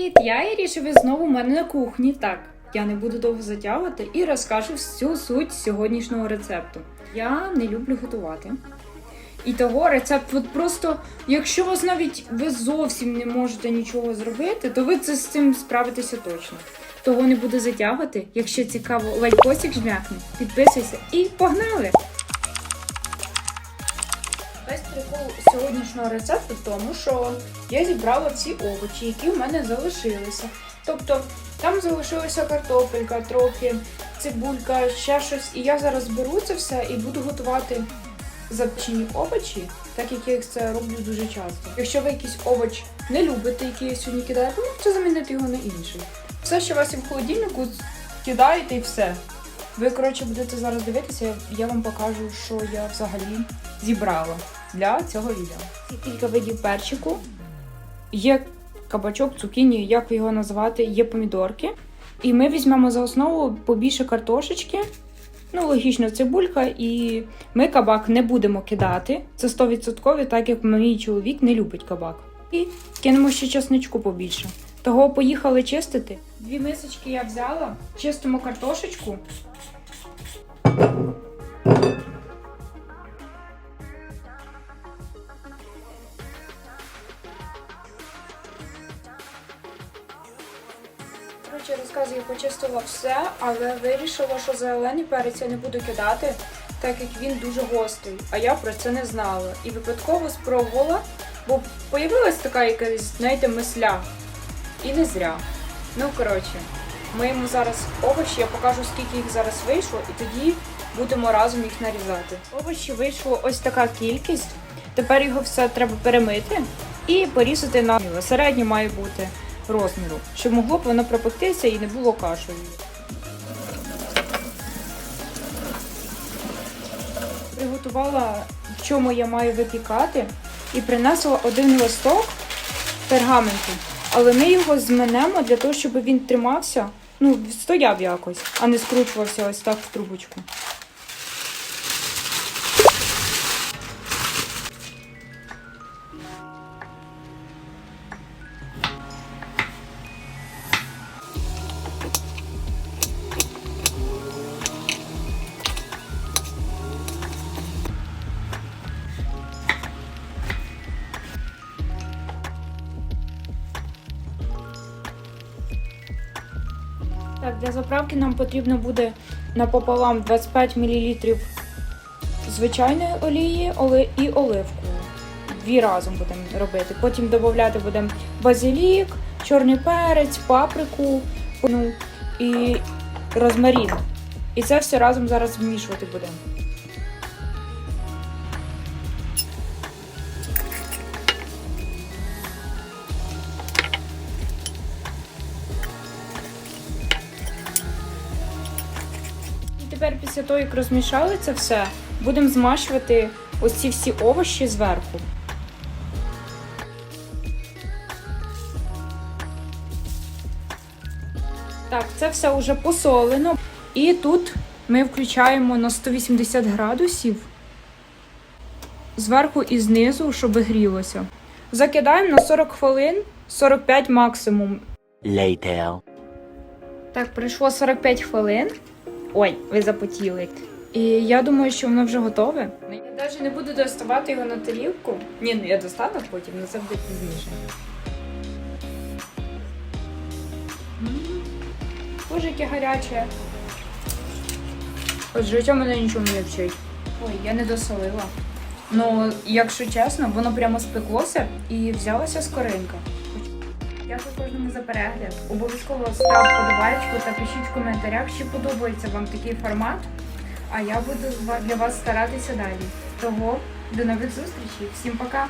Привіт, я Іріша, ви знову у мене на кухні. Так, я не буду довго затягувати і розкажу всю суть сьогоднішнього рецепту. Я не люблю готувати. І того рецепт, от просто, якщо вас навіть ви зовсім не можете нічого зробити, то ви це з цим справитеся точно. Того не буду затягувати. Якщо цікаво, лайкосик жмякни, підписуйся і погнали! Прикол сьогоднішнього рецепту в тому, що я зібрала ці овочі, які в мене залишилися. Тобто там залишилася картопелька, трохи цибулька, ще щось. І я зараз беру це все і буду готувати запечені овочі, так як я це роблю дуже часто. Якщо ви якийсь овоч не любите, який я сьогодні кидаю, то можете замінити його на інший. Все, що у вас є в холодильнику, кидаєте і все. Ви, коротше, будете зараз дивитися, я вам покажу, що я взагалі зібрала для цього відео. Є кілька видів перчику. Є кабачок, цукіні, як його назвати, є помідорки. І ми візьмемо за основу побільше картошечки. Ну, логічно, цибулька, і ми кабак не будемо кидати. Це 100%, так як мій чоловік не любить кабак. І кинемо ще чесничку побільше. Того поїхали чистити. Дві мисочки я взяла, чистимо картошечку. Коротше, розказую, я почистила все, але вирішила, що зелений перець я не буду кидати, так як він дуже гострий, а я про це не знала. І випадково спробувала, бо появилась така якась, знаєте, мисля. І не зря. Ну, коротше, ми йому зараз овочі, я покажу, скільки їх зараз вийшло, і тоді будемо разом їх нарізати. Овочі вийшло ось така кількість. Тепер його все треба перемити і порізати на середньо має бути розміру, щоб могло б воно пропектися і не було кашею. Приготувала, в чому я маю випікати, і принесла один листок пергаменту, але ми його зминемо для того, щоб він тримався, ну, стояв якось, а не скручувався ось так в трубочку. Так, для заправки нам потрібно буде напополам 25 мл звичайної олії і оливку. Дві разом будемо робити. Потім додати будемо базилік, чорний перець, паприку ну, і розмарін. І це все разом зараз вмішувати будемо. Тепер після того, як розмішали це все, будемо змащувати ось ці всі овочі зверху. Так, це все вже посолено. І тут ми включаємо на 180 градусів зверху і знизу, щоб грілося. Закидаємо на 40 хвилин, 45 максимум. Later. Так, пройшло 45 хвилин. Ой, ви запотіли. І я думаю, що воно вже готове. Я навіть не буду доставати його на тарілку. Ні, ну я достану потім, але це буде пізніше. Боже, яке гаряче. От життя мене нічого не вчить. Ой, я не досолила. Ну, якщо чесно, воно прямо спеклося і взялася скоринка. Дякую кожному за перегляд. Обов'язково ставте подобаєчку та пишіть в коментарях, чи подобається вам такий формат. А я буду для вас старатися далі. Того до нових зустрічей. Всім пока!